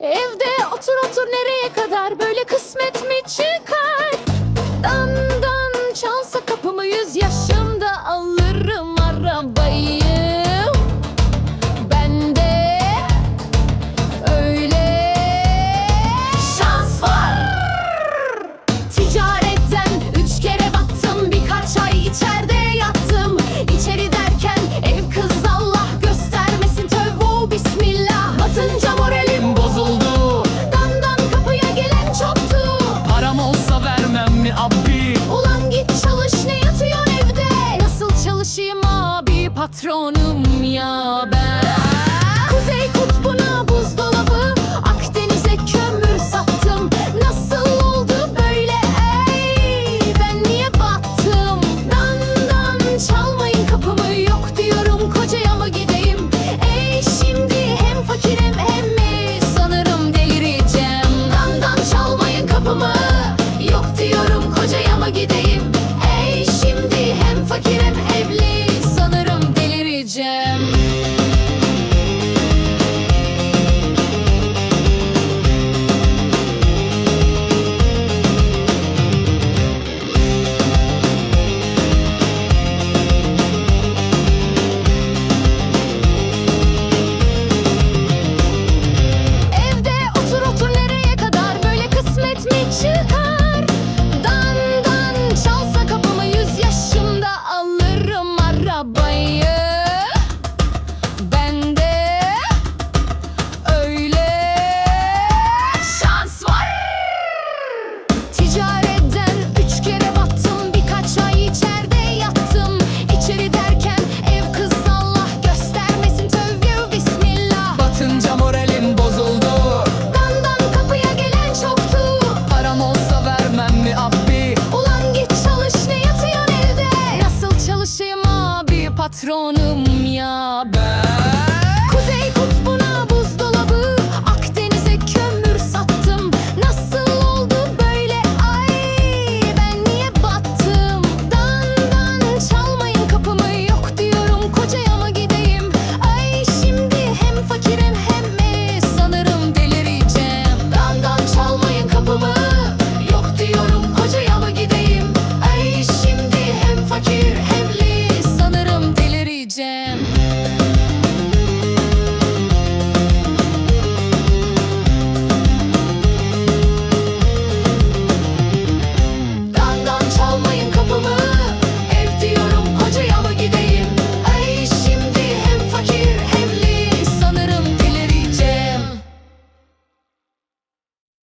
Evde otur otur nereye kadar böyle kısmet mi çıkar? Dan dan çalsa kapımı yüz yaşa patronum ya ben. Kuzey Kutlu